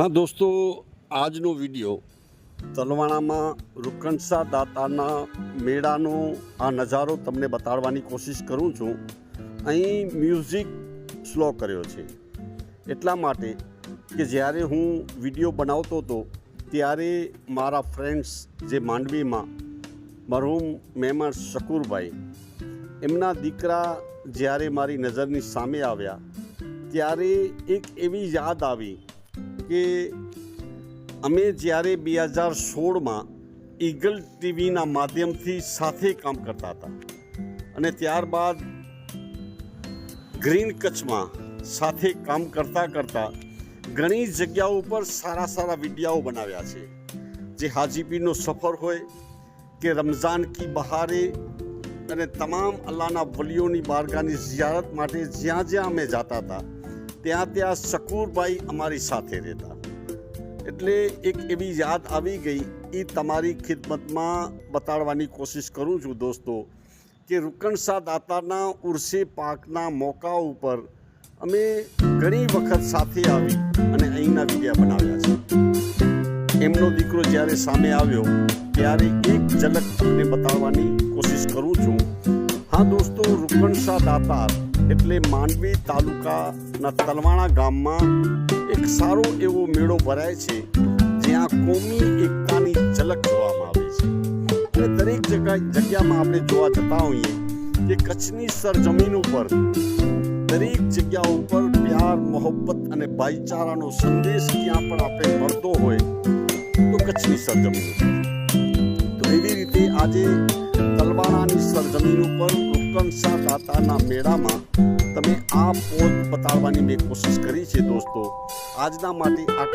હા, દોસ્તો, આજનો વીડિયો તલવાણામાં રૂકણસા દાતાના મેળાનો આ નજારો તમને બતાડવાની કોશિશ કરું છું. અહીં મ્યુઝિક સ્લો કર્યો છે. એટલા માટે કે જ્યારે હું વીડિયો બનાવતો હતો, ત્યારે મારા ફ્રેન્ડ્સ જે માંડવીમાં, મરહૂમ મહેમાન શકુરભાઈ, એમના દીકરા જ્યારે મારી નજરની સામે આવ્યા, ત્યારે એક એવી યાદ આવી કે અમે જ્યારે બે હજાર સોળમાં ઈગલ ટીવીના માધ્યમથી સાથે કામ કરતા હતા અને ત્યારબાદ ગ્રીન કચ્છમાં સાથે કામ કરતાં કરતાં ઘણી જગ્યાઓ ઉપર સારા સારા વિડીયાઓ બનાવ્યા છે. જે હાજીપીરનો સફર હોય કે રમઝાન કી બહારે અને તમામ અલ્લાહના વલીઓની બારગાની zિયારત માટે જ્યાં જ્યાં અમે જતા હતા ત્યાં ત્યાં શકુરભાઈ અમારી સાથે રહેતા. એટલે એક એવી યાદ આવી ગઈ એ તમારી ખિદમતમાં બતાડવાની કોશિશ કરું છું દોસ્તો, કે રૂકણશાહ દાતાના ઉર્સે પાકના મોકા ઉપર અમે ઘણી વખત સાથે આવી અને અહીંના વિડીયા બનાવ્યા છે. એમનો દીકરો જ્યારે સામે આવ્યો, ત્યારે એક ઝલક તમને બતાવવાની કોશિશ કરું છું. હા દોસ્તો રૂકણશાહ દાતાર એટલે માંડવી તાલુકાના તલવાણા ગામમાં એક સારો એવો મેળો ભરાય છે, જ્યાં કોમી એકતાની ઝલક જોવામાં આવે છે. અને દરેક જગ્યા જગ્યામાં આપણે જોવા જતા હોઈએ કે કચ્છની સરજમીન ઉપર, દરેક જગ્યા ઉપર પ્યાર, મોહબ્બત અને ભાઈચારાનો સંદેશ ત્યાં પણ આપણે મળતો હોય, તો કચ્છની સરજમીન તો એવી રીતે આજે તલવાણાની સરજમીન ઉપર રૂકનશાહ દાતાના મેળામાં તમે આ પોત બતાડવાની મેં કોશિશ કરી છે દોસ્તો. આજના માટે આ